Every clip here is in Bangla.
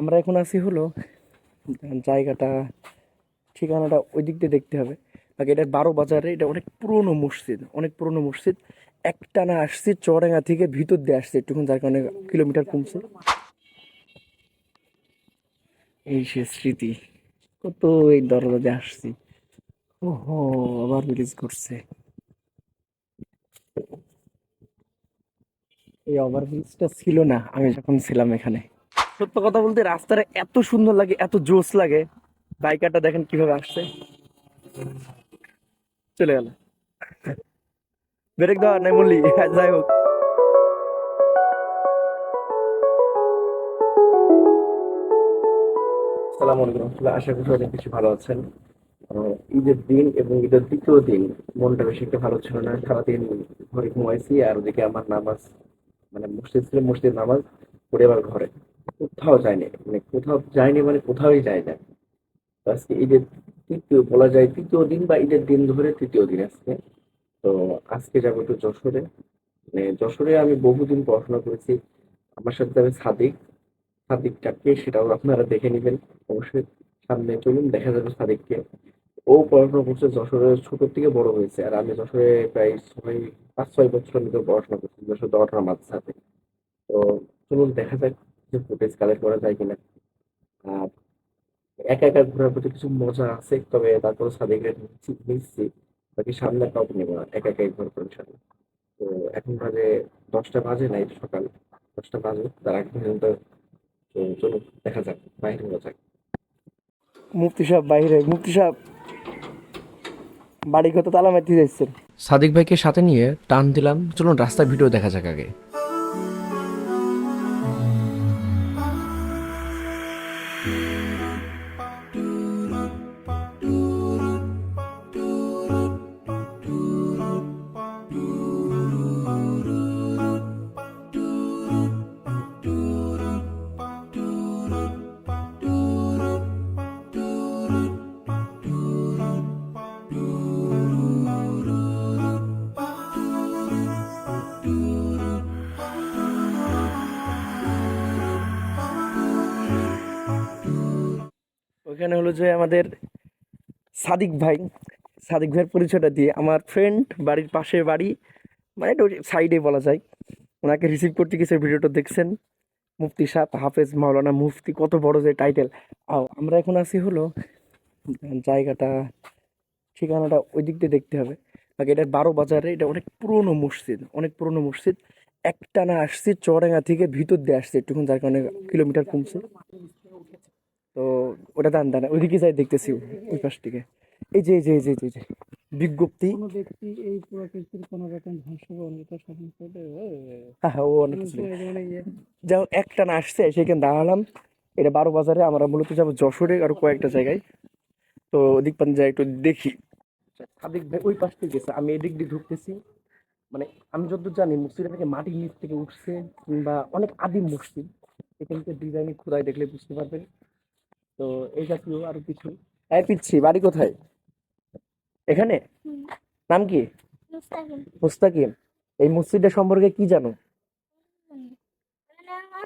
আমরা এখন আছি হলো জায়গাটা, ঠিকানাটা ওই দিক দিয়ে দেখতে হবে। বাকি এটা বারো বাজারে, এটা অনেক পুরনো মসজিদ, অনেক পুরনো মসজিদ। একটানা আসছি চড়াঙ্গা থেকে ভিতর দিয়ে আসছে একটুখানি, যার কারণে কিলোমিটার কমছে। এই সে স্মৃতি, কত এই দরজা দিয়ে আসছি। ওহো, আবার ব্রিজ করছে। এই ওভারব্রিজটা ছিল না, আমি যখন ছিলাম এখানে। সত্য কথা বলতে রাস্তাটা এত সুন্দর লাগে, এত জোস লাগে। বাইকারটা দেখেন কীভাবে আসছে। চলে গেল। ব্রেক দেওয়া নাই বললি যাই হোক। সালাম আলাইকুম আশা করি অনেক কিছু ভালো আছেন। ঈদের দিন এবং ঈদের দ্বিতীয় দিন মনটা বেশি একটা ভালো ছিল না। সারাদিন ঘরে ঘুমাইছি আর ওদিকে আমার নামাজ মানে মসজিদ ছিল মসজিদ নামাজ, পড়ে আবার ঘরে। কোথাও যায়নি মানে কোথাও যায়নি মানে কোথাওই যায় না আজকে ঈদের তৃতীয়, বলা যায় তৃতীয় দিন বা ঈদের দিন ধরে তৃতীয় দিন আজকে। তো আজকে যাব একটু যশোরে। মানে যশোরে আমি বহুদিন পড়াশোনা করেছি। আমার সাথে যাবে সাদিক। সাদিকটাকে সেটাও আপনারা দেখে নেবেন। অবশ্যই সামনে চলুন, দেখা যাবে সাদিককে। ও পড়াশোনা করছে যশোরে ছোট থেকে বড় হয়েছে। আর আমি যশোরে প্রায় ছয়, পাঁচ, ছয় বছর মতো পড়াশোনা করছি, যশোর দশটা সাথে তো চলুন, দেখা যাক। যে ফুটেজ কালেক্ট করা যায় কিনা। আর একা একা ঘোরার প্রতি কিছু মজা আছে তবে তারপরে সাদিকের নিচ্ছি বাকি সামনে কাউকে নেব না একা একাই ঘোরা করে সামনে তো এখন বাজে দশটা বাজে নাই সকাল দশটা বাজে তার আগে পর্যন্ত তো চলুন দেখা যাক বাইরে হওয়া যাক। মুফতি সাহেব বাইরে মুফতি সাহেব বাড়ি কত তালা মারতে যাচ্ছেন। সাদিক ভাইকে সাথে নিয়ে টান দিলাম চলুন রাস্তার ভিডিও দেখা যাক আগে। ওইখানে হলো যে আমাদের সাদিক ভাই। সাদিক ভাইয়ের পরিচয়টা দিয়ে আমার ফ্রেন্ড বাড়ির পাশে বাড়ি মানে সাইডে বলা যায়। ওনাকে রিসিভ করতে গেছে ভিডিওটা দেখছেন। মুফতি সাহ হাফেজ মাওলানা মুফতি, কত বড় যে টাইটেল আও, আমরা এখন আছি হলো, জায়গাটা, ঠিকানাটা ওই দিক দিয়ে দেখতে হবে। বাকি এটা বারো বাজারে, এটা অনেক পুরনো মসজিদ, অনেক পুরনো মসজিদ। একটানা আসছি, চড়াঙ্গা থেকে ভিতর দিয়ে আসছে, একটুখানি যার কারণে কিলোমিটার কমছে। তো ওটা দান দান ওইদিকে যাই দেখতেছি ওই পাশ থেকে এই যে এই যে এই যে এই যে বিজ্ঞপ্তি। কোনো ব্যক্তি এই প্রকৃতির কোনো রকম ধ্বংস বা সাধন করলে হ্যাঁ হ্যাঁ ও অনেক কিছু যাই একটা না আসছে সেখানে দাঁড়ালাম। এটা বারো বাজারে আমরা মূলত যাব যশোরে আর কয়েকটা জায়গায়। তো ওদিক পান যাই একটু দেখি। সাদিক ভাই ওই পাশ থেকে গেছে আমি এদিক দিয়ে ঢুকতেছি। মানে আমি যতদূর জানি মসজিদটা থেকে মাটির নিচ থেকে উঠছে কিংবা অনেক আদিম মসজিদ। এখানকার ডিজাইন খোদাই দেখলে বুঝতে পারবেন। তো এই জাতীয় আরও কিছু। হ্যাঁ পিচ্ছি বাড়ি কোথায়? এখানে? নাম কি? মুস্তাকিম। এই মসজিদটা সম্পর্কে কি জানো? মানে আমার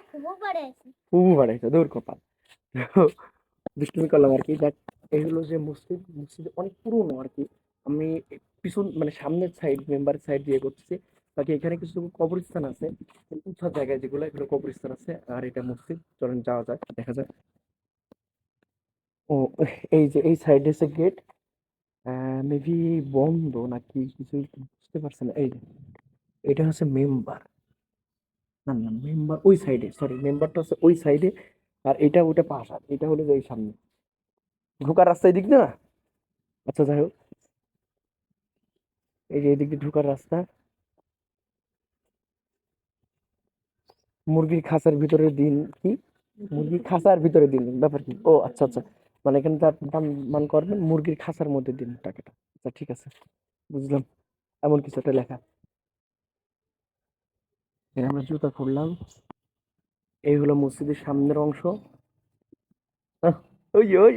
আছে। দূর কপাল। দুষ্টুমি করলাম আর কি। বাট এগুলো যে মসজিদ। মসজিদ অনেক পুরনো আর কি। আমি পিছন মানে সামনের সাইড মেম্বারের সাইড দিয়ে করতেছি বাকি এখানে কিছু কবরস্থান আছে। উঁচা জায়গায় যেগুলো এগুলো কবরস্থান আছে। আর এটা মসজিদ। চলেন যাওয়া যাক দেখা যাক। এই যে, এই সাইডে হচ্ছে গেট মেবি বন্ধ নাকি কিছু বুঝতে পারছি না। এই এটা হচ্ছে মেম্বার না না মেম্বার ওই সাইডে সরি মেম্বারটা হচ্ছে ওই সাইডে আর এটা ওটা পাশা, এটা হলো যে এই সামনে। ঢোকার রাস্তা এদিক না? আচ্ছা যাই হোক। এই যে, এদিক দিয়ে ঢোকার রাস্তা। মুরগির খাঁচার ভিতরে দিন কি? মুরগির খাঁচার ভিতরে দিন, ব্যাপার কি? ও আচ্ছা আচ্ছা। মানে এখানে তার দাম মান করবেন মুরগির খাঁচার মধ্যে দিন টাকাটা। আচ্ছা ঠিক আছে বুঝলাম। এমন কিছু একটা লেখা। আমরা জুতা খুললাম। এই হলো মসজিদের সামনের অংশ। ওই ওই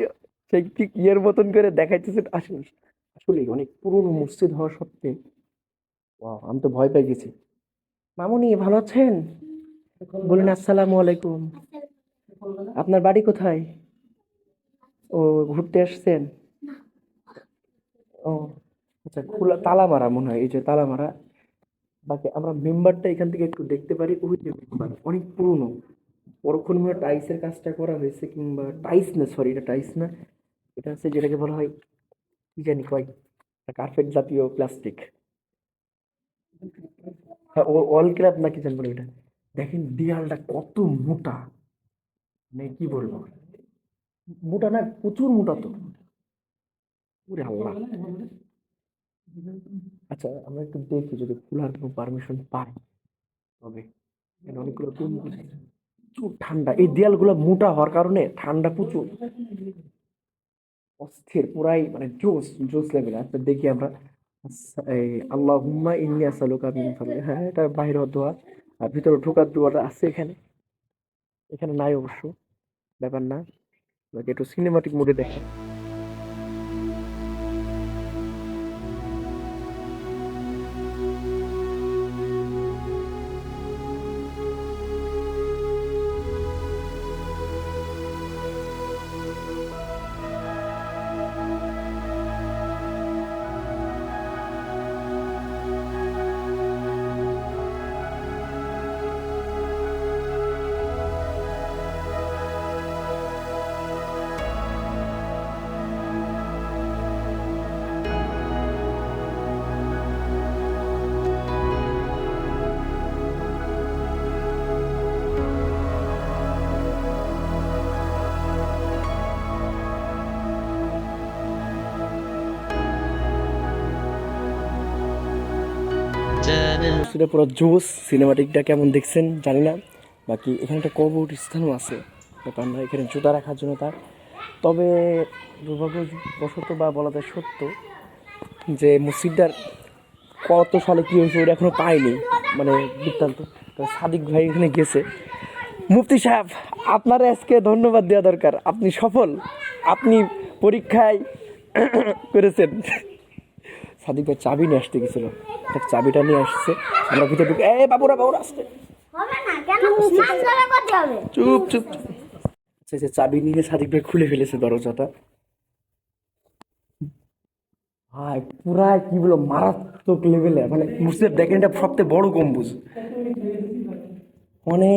সেই ঠিক ইয়ের মতন করে দেখাইতেছে আসলে আসলে অনেক পুরনো মসজিদ হওয়া সত্ত্বে আমি তো ভয় পেয়ে গেছি। মামুনি ভালো আছেন? বলুন আসসালামু আলাইকুম। আপনার বাড়ি কোথায়? ও ঘুরতে আসছেন? ও আচ্ছা খোলা তালা মারা মনে হয় এই যে তালা মারা বাকি আমরা মেম্বারটা এখান থেকে একটু দেখতে পারি ওই যে মেম্বার অনেক পুরনো। পরক্ষণ মনে টাইসের কাজটা করা হয়েছে কিংবা টাইস না সরি এটা টাইস না। এটা হচ্ছে যেটাকে বলা হয় কি জানি কয় কার্পেট জাতীয় প্লাস্টিক। হ্যাঁ অল ক্র্যাপ না কি জানি বলে এটা দেখেন দেয়ালটা কত মোটা। মানে কি বলব? মোটা না প্রচুর মোটা তো। ওরে আল্লাহ। আচ্ছা আমরা একটু দেখি যদি খোলার কোনো পারমিশন পাই। তবে অনেকগুলো প্রচুর ঠান্ডা। এই দেয়ালগুলো মোটা হওয়ার কারণে ঠান্ডা প্রচুর। অস্থির পুরাই মানে জোস জোস লেভেল আচ্ছা দেখি আমরা। এই আল্লাহ হুম্মা মিন ফাদলি। হ্যাঁ এটা বাইরে দোয়া। আর ভিতরে ঢোকার দোয়াটা আছে এখানে। এখানে নাই অবশ্য। ব্যাপার না। বাকি একটু সিনেমাটিক মুডে দেখে? সেটা পুরো জোস সিনেমাটিকটা কেমন দেখছেন জানি না। বাকি এখানে একটা কবর স্থানও আছে না এখানে জুতা রাখার জন্য তার। তবে দুর্ভাগ্যবশত বা বলা যায় সত্য যে মসজিদটার কত সালে কী হয়েছে ওটা এখনও পাইনি মানে বৃত্তান্ত। সাদিক ভাই এখানে গেছে। মুফতি সাহেব, আপনার আজকে ধন্যবাদ দেওয়া দরকার। আপনি সফল, আপনি পরীক্ষায় করেছেন। সাদিক ভাই চাবি নিয়ে আসতে গেছিল। চাবিটা নিয়ে আসছে। আমরা ভিতরে ঢুকে এ বাবুরা বাবুরা আসতে। চুপ চুপ চুপ। আচ্ছা আচ্ছা চাবি নিয়ে সাদিক ভাই খুলে ফেলেছে দরজাটা। ভাই পুরাই কি বলো মারাত্মক লেভেলে মানে মুসলিম দেখেন এটা সবথেকে বড় গম্বুজ। মানে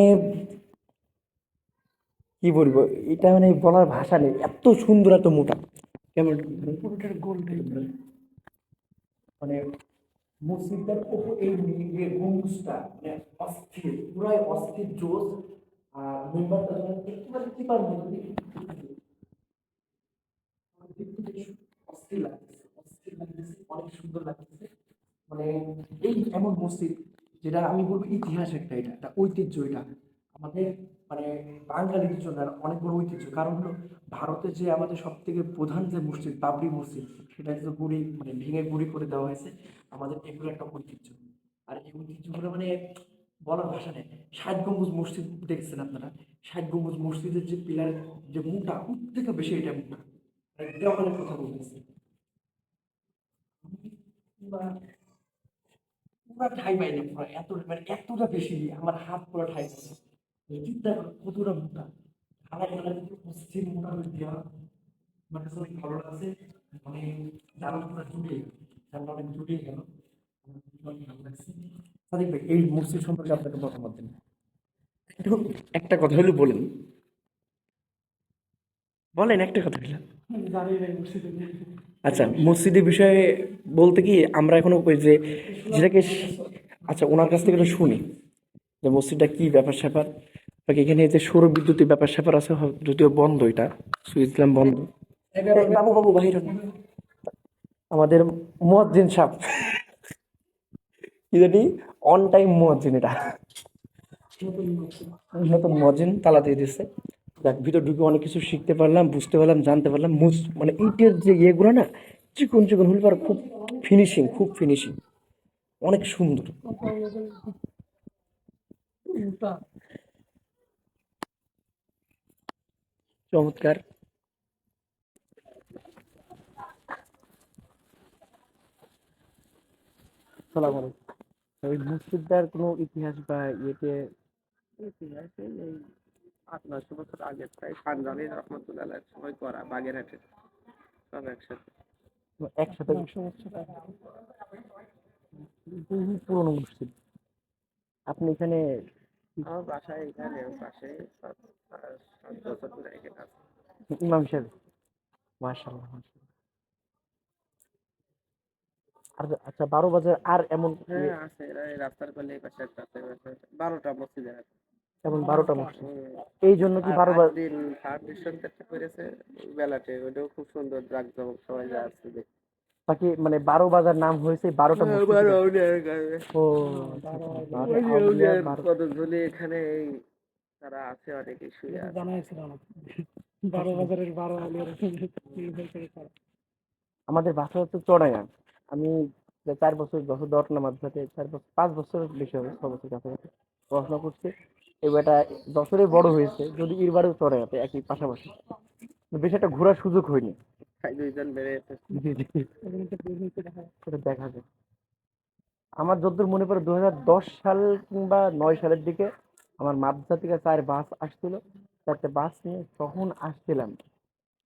কি বলব এটা মানে বলার ভাষা নেই। এত সুন্দর এত মোটা। কেমন? পুরোটার গোল মানে মসজিদটার ওপর এই যে গম্বুজটা মানে অস্থির, পুরাই অস্থির জোস আর মেম্বারটা অস্থির লাগতেছে অনেক সুন্দর লাগতেছে। মানে এই এমন মসজিদ যেটা আমি বলব ইতিহাস একটা, এটা একটা ঐতিহ্য, এটা। আমাদের মানে বাঙালিদের জন্য অনেক বড় ঐতিহ্য। কারণ হলো ভারতে যে আমাদের সব থেকে প্রধান যে মসজিদ, বাবরি মসজিদ, সেটা কিন্তু গুড়ি মানে ভেঙে গুড়ি করে দেওয়া হয়েছে। আমাদের এগুলো একটা ঐতিহ্য। আর এই ঐতিহ্যগুলো মানে বলার ভাষা নেই। ষাট গম্বুজ মসজিদ দেখছেন আপনারা? ষাট গম্বুজ মসজিদের যে পিলার, যে মুখটা ওর থেকে বেশি এটা মুখটা। মানে দেওয়ালের কথা বলতেছি পুরা ঠাই পাইনি এত মানে এতটা বেশি আমার হাত পুরো ঠাই পাইছে। কতটা মোটা? ঢালাই পশ্চিম মোটা দেওয়া অনেক ভালো লাগছে। মানে অনেক গেল। সাদিক ভাই, এই মসজিদ সম্পর্কে আপনাকে মতামত দিন। একটু কথা হলো বলেন। বলেন, একটা কথা হলো। আচ্ছা মসজিদের বিষয়ে বলতে কি আমরা এখনও ওই যে, যেটাকে আচ্ছা ওনার কাছ থেকে শুনি। যে মসজিদটা কি ব্যাপার স্যাপার? বাকি এখানে যে সৌর বিদ্যুতের ব্যাপার স্যাপার আছে যদিও বন্ধ এটা, সুইচ দিলাম বন্ধ। বাবু বাবু বাহির আমাদের মুয়াজ্জিন সাপ কি অন টাইম মুয়াজ্জিন এটা। নতুন মজিন তালা দিয়ে দিচ্ছে যাক, ভিতর ঢুকে অনেক কিছু শিখতে পারলাম, বুঝতে পারলাম, জানতে পারলাম। মুস- মানে ইটের যে ইয়েগুলো না চিকন চিকন হলে পরে খুব ফিনিশিং খুব ফিনিশিং অনেক সুন্দর। চমৎকার। সালাম আলাইকুম। ওই মসজিদটার কোনো ইতিহাস বা ইয়েতে ইতিহাসে এই আট নয়শো বছর আগে প্রায় পাঞ্জাবি রহমতুল্লাহ সময় করা বাগেরহাটের সব একসাথে। একসাথে? একশো বছর আগে। পুরনো মসজিদ। আপনি এখানে আমার বাসায় এখানে পাশে সাত বছর ধরে এখানে আছে ইমাম হিসাবে মাশাআল্লাহ। আর আচ্ছা বারো বাজার আর এমন হ্যাঁ আছে রাস্তার কোলে এই পাশে একটা আছে বারোটা মসজিদের আছে। এমন বারোটা মসজিদ। এই জন্য কি বারো দিন ডিসেম্বরটা করেছে বেলাতে ওটাও খুব সুন্দর জাঁকজমক সবাই যা আসছে দেখতে। বাকি মানে বারো বাজার নাম হয়েছে বারোটা। ও এখানে তারা আছে অনেকে শুয়ে জানাই ছিল না। বারো বাজারের বারো আলিয়ার আমাদের বাসা হচ্ছে চড়াইয়া আমি চার বছর যশোর দর্শনা মাদ্রাসাতে চার বছর পাঁচ বছর বেশি হবে ছ বছর কাছাকাছি পড়াশোনা করছি। এই বেটা যশোরে বড় হয়েছে যদি এরবারেও চড়াইয়াতে একই পাশাপাশি। বেশি একটা ঘোরার সুযোগ হয়নি। দুইজন বেড়েছে জি জি। সেটা দেখা যায় আমার যতদূর মনে পড়ে দু দশ সাল কিংবা নয় সালের দিকে আমার মাদ্রাসা থেকে চার বাস আসছিল। চারটে বাস নিয়ে তখন আসছিলাম।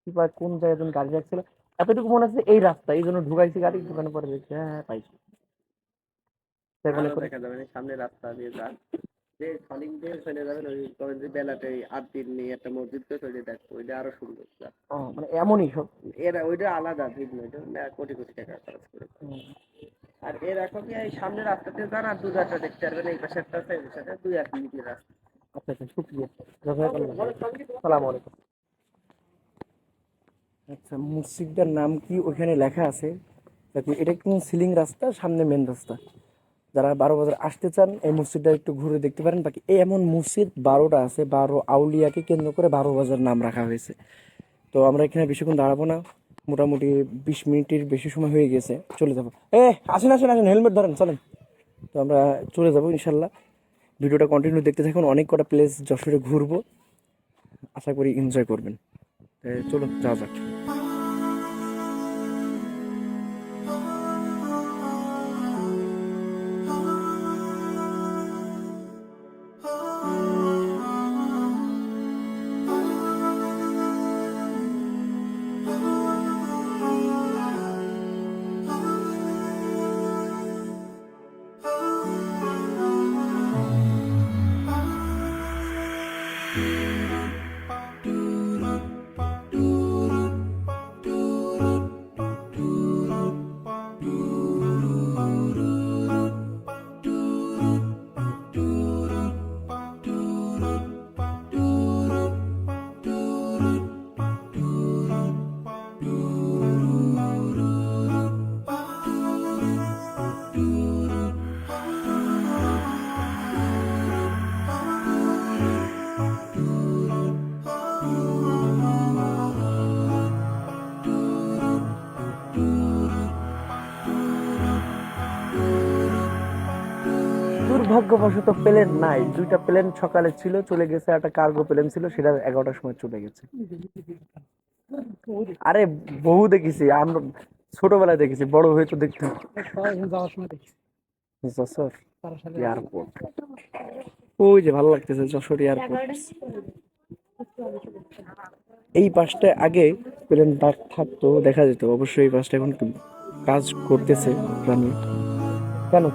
কি পায় কোন জায়গায় যেন গাড়ি রাখছিল। এতটুকু মনে আছে এই রাস্তা এই জন্য ঢুকাইছি গাড়ি ঢুকানোর পরে দেখছি হ্যাঁ হ্যাঁ পাইছি। দেখা যাবে সামনে রাস্তা দিয়ে যান। যে দিয়ে চলে যাবেন ওই যে বেলাতে নিয়ে একটা মসজিদ তো চলে দেখো ওইটা আরও সুন্দর ও মানে এমনই সব? এরা ওইটা আলাদা ওইটা কোটি কোটি টাকা খরচ করে। আর এর এখন কি সামনে রাস্তাতে যান আর দু চারটা দেখতে পারবেন এই পাশে একটা আছে এই পাশে একটা, দুই এক মিনিটের রাস্তা। আচ্ছা আচ্ছা শুক্রিয়া। জাযাকাল্লাহ সালাম আলাইকুম। আচ্ছা মসজিদটার নাম কি? ওখানে লেখা আছে। এটা কিন্তু সিলিং রাস্তা সামনে মেন রাস্তা? যারা বারো বাজার আসতে চান, এই মসজিদটা একটু ঘুরে দেখতে পারেন। বাকি এমন মসজিদ বারোটা আছে, বারো আউলিয়াকে কেন্দ্র করে বারো বাজার নাম রাখা হয়েছে। তো আমরা এখানে বেশিক্ষণ দাঁড়াবো না, মোটামুটি বিশ মিনিটের বেশি সময় হয়ে গেছে, চলে যাব। এ, আসেন আসেন আসেন, হেলমেট ধরেন, চলেন। তো আমরা চলে যাব ইনশাল্লাহ। ভিডিওটা কন্টিনিউ দেখতে থাকুন, অনেক কটা প্লেস যশোরে ঘুরবো। আশা করি এনজয় করবেন। চলো যাওয়া যাক। দুর্ভাগ্যবশত প্লেন নাই। দুইটা প্লেন সকালে ছিল, চলে গেছে, একটা কার্গো প্লেন ছিল, সেটা এগারোটার সময় চলে গেছে। আরে, বহু দেখেছি, আমরা ছোটবেলায় দেখেছি, বড় হয়ে তো দেখতাম। যশোর এয়ারপোর্ট। ওই যে ভালো লাগতেছে, যশোর এয়ারপোর্ট। এই পাশটা আগে প্লেন ডাক থাকতো, দেখা যেত। অবশ্যই এই পাশটা এখন কাজ করতেছে প্রাণী কেন?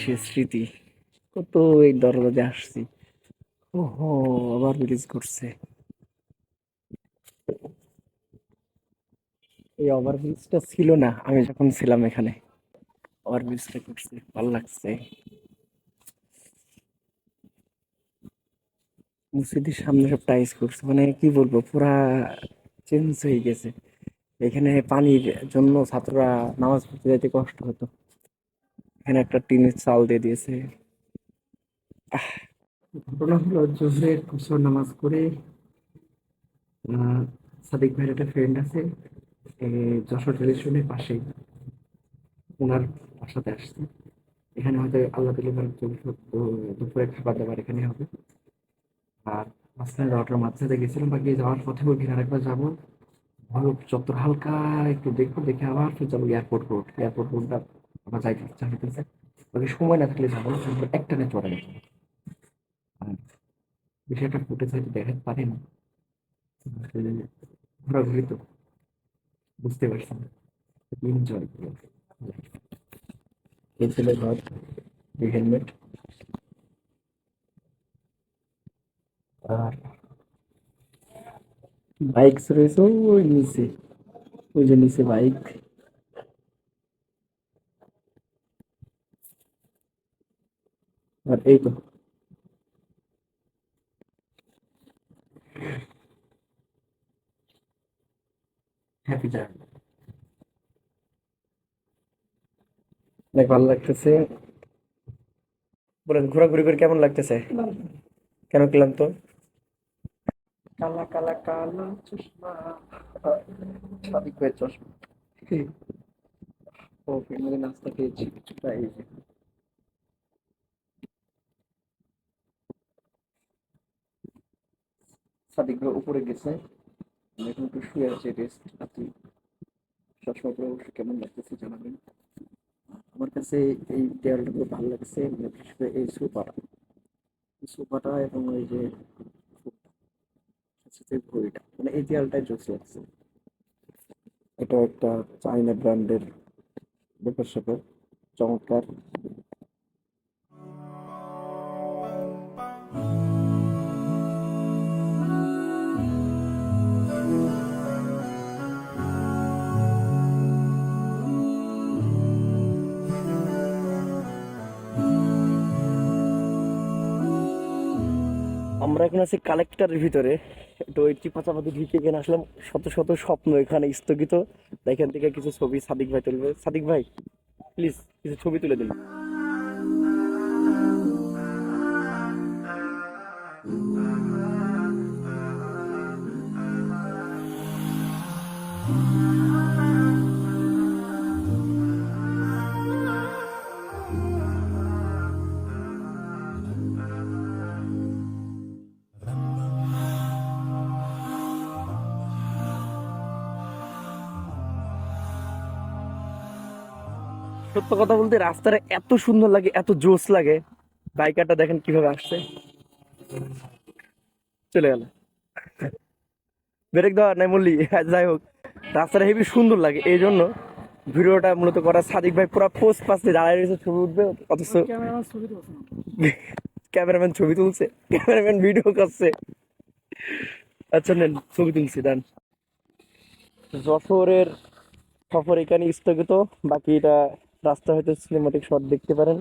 সে স্মৃতি। কত এই দরজা আসছি। ওহো, আবার রিলিজ করছে। এই ওভারব্রিজটা ছিল না, আমি যখন ছিলাম এখানে। ওভারব্রিজটা করছে, ভালো লাগছে। মসজিদের সামনে সব টাইস করছে মানে কি বলব, পুরা চেঞ্জ হয়ে গেছে। এখানে পানির জন্য ছাত্ররা নামাজ পড়তে যাইতে কষ্ট হতো। এখানে একটা টিনের চাল দিয়ে দিয়েছে। ঘটনা হলো জোহরের কুসর নামাজ করে সাদিক ভাইয়ের একটা ফ্রেন্ড আছে যশোর রেল স্টেশনের পাশেই ওনার বাসাতে আসছে। এখানে হয়তো আল্লাহ তালা দুপুরে খাবার দাবার এখানে হবে। আর মাঝখানে যাওয়াটার মাঝখানে গেছিলাম বাকি যাওয়ার পথে ওই কিনারে একবার যাব। ভালো চত্বর হালকা, একটু দেখব, দেখে আবার ফির যাব এয়ারপোর্ট রোড এয়ারপোর্ট রোডটা আমার যাইতে ইচ্ছা হইতেছে বাকি সময় না থাকলে যাব একটানে চলে গেছে। আর বিষয়টা ফুটেজ হয়তো দেখাতে পারি না। আসলে ঘোরাঘুরি তো বুঝতে পারছি না এনজয় এই ছিল ঘর হেলমেট আর বাইক রয়েছে, ওই নিচে, ওই যে নিচে বাইক আর এই তো। হ্যাপি জার্নি অনেক ভালো লাগতেছে। বলেন ঘোরাঘুরি করে কেমন লাগতেছে? কেন ক্লান্ত? কালা কালা কালা চশমা। সাদিক ভাইয়ের চশমা। ও ফ্যামিলি নাস্তা খেয়েছি কিছুটা এই সাদিক উপরে গেছে। এখন একটু শুয়ে আছি রেস্ট আপনি চশমা পরে অবশ্যই কেমন লাগতেছে জানাবেন। আমার কাছে এই দেয়ালটা খুব ভালো লাগছে মানে বিশেষ করে এই সোফাটা সোফাটা এবং ওই যে ঘড়িটা। মানে এই দেয়ালটাই জোস লাগছে। এটা একটা চাইনা ব্র্যান্ডের ব্যাপার স্যাপার চমৎকার। এখন আছে কালেক্টরের ভিতরে। তো এটি চিপাচাপাতি ঢুকে এখানে আসলাম। শত শত স্বপ্ন এখানে স্থগিত। এখান থেকে কিছু ছবি সাদিক ভাই তুলবে। সাদিক ভাই প্লিজ কিছু ছবি তুলে দিন। সত্য কথা বলতে রাস্তাটা এত সুন্দর লাগে এত জোস লাগে। বাইকারটা দেখেন কীভাবে আসছে। চলে গেল। ব্রেক দেওয়া নাই মল্লি যাই হোক রাস্তাটা হেবি সুন্দর লাগে এই জন্য ভিডিওটা মূলত করা সাদিক ভাই পুরো পোস্ট পাশে দাঁড়ায় রয়েছে ছবি উঠবে অথচ ক্যামেরাম্যান ছবি তুলছে ক্যামেরাম্যান ভিডিও করছে। আচ্ছা নেন ছবি তুলছি দেন যশোরের সফর এখানে স্থগিত বাকি এটা রাস্তা হয়তো সিনেমাটিক শট দেখতে পারেন।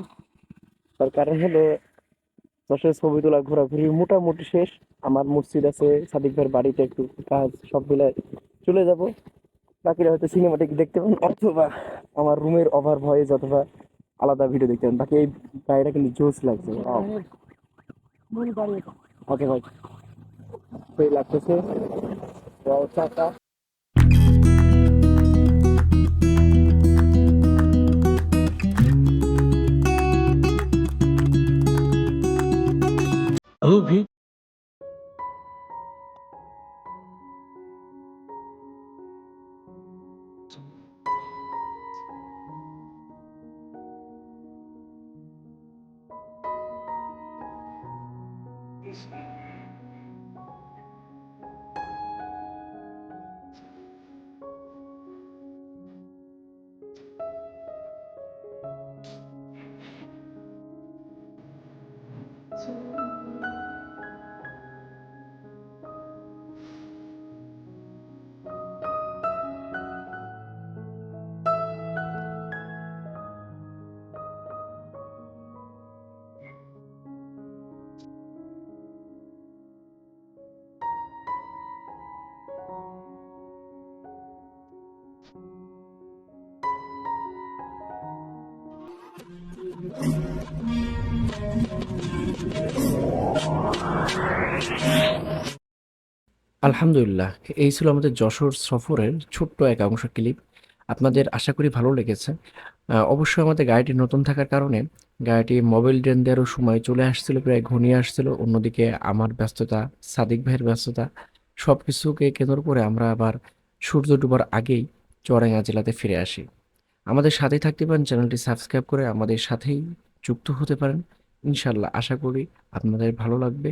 তার কারণ হলো যশোরের ছবি তোলা ঘোরাঘুরি মোটামুটি শেষ। আমার মসজিদ আছে সাদিক ভাইয়ের বাড়িতে একটু কাজ সব মিলে চলে যাব। বাকিরা হয়তো সিনেমাটিক দেখতে পান অথবা আমার রুমের ওভার ভয়েস অথবা আলাদা ভিডিও দেখতে পান। বাকি এই গাড়িটা কিন্তু জোস লাগছে। ওকে ভাই। সেই লাগতেছে। 品。আলহামদুলিল্লাহ, এই ছিল আমাদের যশোর সফরের ছোট্ট এক অংশ ক্লিপ। আপনাদের আশা করি ভালো লেগেছে। অবশ্যই আমাদের গাড়িটি নতুন থাকার কারণে গাড়িটি মোবাইল ড্রেন দেওয়ারও সময় চলে আসছিল, প্রায় ঘনিয়ে আসছিল। অন্যদিকে আমার ব্যস্ততা, সাদিক ভাইয়ের ব্যস্ততা সব কিছুকে কেন্দ্র করে আমরা আবার সূর্য ডুবার আগেই চুয়াডাঙ্গা জেলাতে ফিরে আসি। আমাদের সাথেই থাকতে পারেন, চ্যানেলটি সাবস্ক্রাইব করে আমাদের সাথেই যুক্ত হতে পারেন। ইনশাল্লাহ আশা করি আপনাদের ভালো লাগবে।